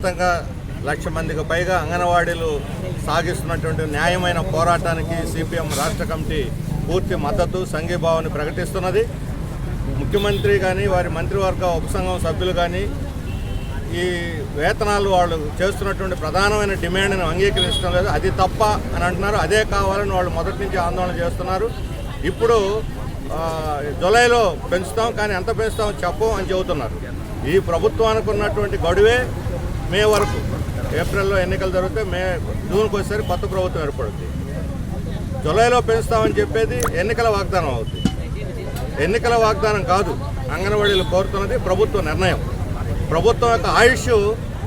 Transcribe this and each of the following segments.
మొత్తంగా లక్ష మందికి పైగా అంగన్వాడీలు సాగిస్తున్నటువంటి న్యాయమైన పోరాటానికి సిపిఎం రాష్ట్ర కమిటీ పూర్తి మద్దతు సంఘీభావాన్ని ప్రకటిస్తున్నది. ముఖ్యమంత్రి కానీ వారి మంత్రివర్గ ఉపసంఘం సభ్యులు కానీ ఈ వేతనాలు వాళ్ళు చేస్తున్నటువంటి ప్రధానమైన డిమాండ్ని అంగీకరించడం లేదు. అది తప్ప అని అంటున్నారు. అదే కావాలని వాళ్ళు మొదటి నుంచి ఆందోళన చేస్తున్నారు. ఇప్పుడు జూలైలో పెంచుతాం కానీ ఎంత పెంచుతాం చెప్పం అని చెబుతున్నారు. ఈ ప్రభుత్వానికి ఉన్నటువంటి గడువే మే వరకు ఏప్రిల్లో ఎన్నికలు జరిగితే మే జూన్కి వచ్చేసరికి కొత్త ప్రభుత్వం ఏర్పడుతుంది జూలైలో పెంచుతామని చెప్పేది ఎన్నికల వాగ్దానం అవుతుంది ఎన్నికల వాగ్దానం కాదు అంగన్వాడీలు కోరుతున్నది ప్రభుత్వ నిర్ణయం. ప్రభుత్వం యొక్క ఆయుష్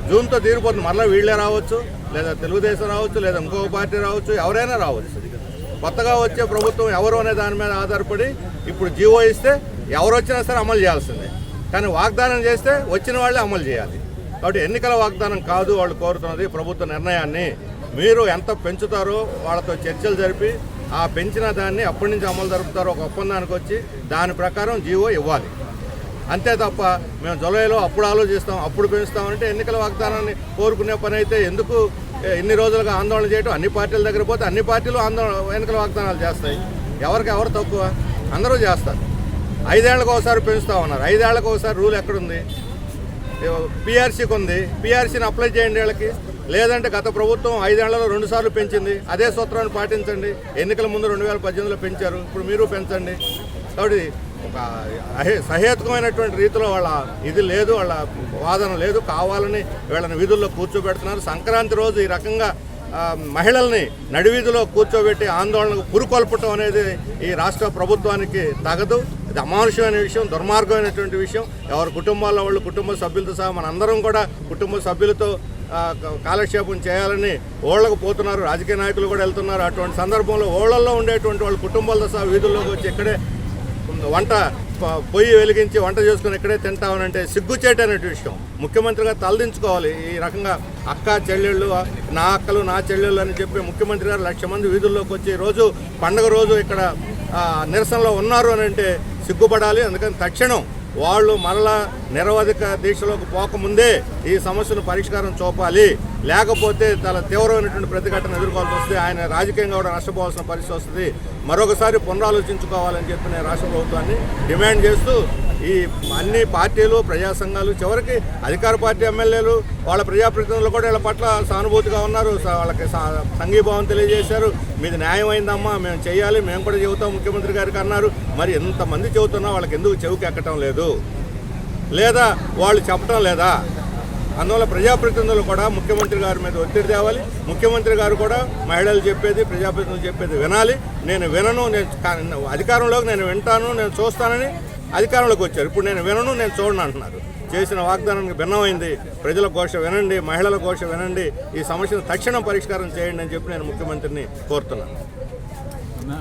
జూన్తో తీరిపోతుంది. మళ్ళీ వీళ్ళే రావచ్చు లేదా తెలుగుదేశం రావచ్చు లేదా ఇంకొక పార్టీ రావచ్చు ఎవరైనా రావచ్చు. కొత్తగా వచ్చే ప్రభుత్వం ఎవరు అనే దాని మీద ఆధారపడి ఇప్పుడు జీవో ఇస్తే ఎవరు వచ్చినా సరే అమలు చేయాల్సిందే. కానీ వాగ్దానం చేస్తే వచ్చిన వాళ్ళే అమలు చేయాలి. కాబట్టి ఎన్నికల వాగ్దానం కాదు వాళ్ళు కోరుతున్నది ప్రభుత్వ నిర్ణయాన్ని. మీరు ఎంత పెంచుతారో వాళ్ళతో చర్చలు జరిపి ఆ పెంచిన దాన్ని అప్పటి నుంచి అమలు జరుపుతారో ఒక ఒప్పందానికి వచ్చి దాని ప్రకారం జీవో ఇవ్వాలి. అంతే తప్ప మేము జులైలో అప్పుడు ఆలోచిస్తాం అప్పుడు పెంచుతామంటే ఎన్నికల వాగ్దానాన్ని కోరుకునే పని అయితే ఎందుకు ఎన్ని రోజులుగా ఆందోళన చేయడం అన్ని పార్టీల దగ్గర పోతే అన్ని పార్టీలు ఆందోళన ఎన్నికల వాగ్దానాలు చేస్తాయి. ఎవరికి ఎవరు తక్కువ? అందరూ చేస్తారు. ఐదేళ్ళకు ఒకసారి పెంచుతా ఉన్నారు. ఐదేళ్ళకు ఒకసారి రూల్ ఎక్కడుంది? పిఆర్సీకి ఉంది పిఆర్సీని అప్లై చేయండి వీళ్ళకి. లేదంటే గత ప్రభుత్వం ఐదేళ్ళలో రెండు సార్లు పెంచింది. అదే సూత్రాన్ని పాటించండి. ఎన్నికల ముందు రెండు వేల పద్దెనిమిదిలో పెంచారు. ఇప్పుడు మీరు పెంచండి. కాబట్టి ఒక అహే సహేతుకమైనటువంటి రీతిలో వాళ్ళ ఇది లేదు వాళ్ళ వాదన లేదు. కావాలని వీళ్ళని వీధుల్లో కూర్చోబెడుతున్నారు. సంక్రాంతి రోజు ఈ రకంగా మహిళల్ని నడివీధిలో కూర్చోబెట్టి ఆందోళనకు పురుకొల్పటం అనేది ఈ రాష్ట్ర ప్రభుత్వానికి తగదు. ఇది అమానుషమైన విషయం దుర్మార్గమైనటువంటి విషయం. ఎవరి కుటుంబాల్లో వాళ్ళు కుటుంబ సభ్యులతో సహా మనందరం కూడా కుటుంబ సభ్యులతో కాలక్షేపం చేయాలని ఓళ్ళకు పోతున్నారు. రాజకీయ నాయకులు కూడా వెళ్తున్నారు. అటువంటి సందర్భంలో ఓళ్ళల్లో ఉండేటువంటి వాళ్ళ కుటుంబాలతో సహా వీధుల్లోకి వచ్చి ఇక్కడే వంట పొయ్యి వెలిగించి వంట చేసుకుని ఇక్కడే తింటామనంటే సిగ్గుచేటనే విషయం. ముఖ్యమంత్రిగా తలదించుకోవాలి. ఈ రకంగా అక్క చెల్లెళ్ళు నా అక్కలు నా చెల్లెళ్ళు అని చెప్పి ముఖ్యమంత్రి గారు లక్ష మంది వీధుల్లోకి వచ్చి రోజు పండగ రోజు ఇక్కడ నిరసనలో ఉన్నారు అని అంటే సిగ్గుపడాలి. అందుకని తక్షణం వాళ్ళు మరలా నిరవధిక దీక్షలోకి పోకముందే ఈ సమస్యను పరిష్కారం చూపాలి. లేకపోతే చాలా తీవ్రమైనటువంటి ప్రతిఘటన ఎదుర్కోవాల్సి వస్తే ఆయన రాజకీయంగా కూడా నష్టపోవాల్సిన పరిస్థితి వస్తుంది. మరొకసారి పునరాలోచించుకోవాలని చెప్పి నేను రాష్ట్ర ప్రభుత్వాన్ని డిమాండ్ చేస్తూ ఈ అన్ని పార్టీలు ప్రజా సంఘాలు చివరికి అధికార పార్టీ ఎమ్మెల్యేలు వాళ్ళ ప్రజాప్రతినిధులు కూడా వీళ్ళ పట్ల సానుభూతిగా ఉన్నారు. వాళ్ళకి సా- సంఘీభావం తెలియజేశారు. మీది న్యాయం అయిందమ్మా మేము చేయాలి మేము కూడా చెబుతాం ముఖ్యమంత్రి గారికి అన్నారు. మరి ఎంతమంది చెబుతున్నా వాళ్ళకి ఎందుకు చెవికి ఎక్కటం లేదు? లేదా వాళ్ళు చెప్పటం లేదా? అందువల్ల ప్రజాప్రతినిధులు కూడా ముఖ్యమంత్రి గారి మీద ఒత్తిడి తేవాలి. ముఖ్యమంత్రి గారు కూడా మహిళలు చెప్పేది ప్రజాప్రతినిధులు చెప్పేది వినాలి. నేను వినను నేను అధికారంలోకి నేను వింటాను నేను చూస్తానని అధికారంలోకి వచ్చారు. ఇప్పుడు నేను వినను నేను చూడను అంటున్నారు. చేసిన వాగ్దానానికి భిన్నమైంది. ప్రజల ఘోష వినండి మహిళల ఘోష వినండి. ఈ సమస్యను తక్షణం పరిష్కారం చేయండి అని చెప్పి నేను ముఖ్యమంత్రిని కోరుతున్నాను.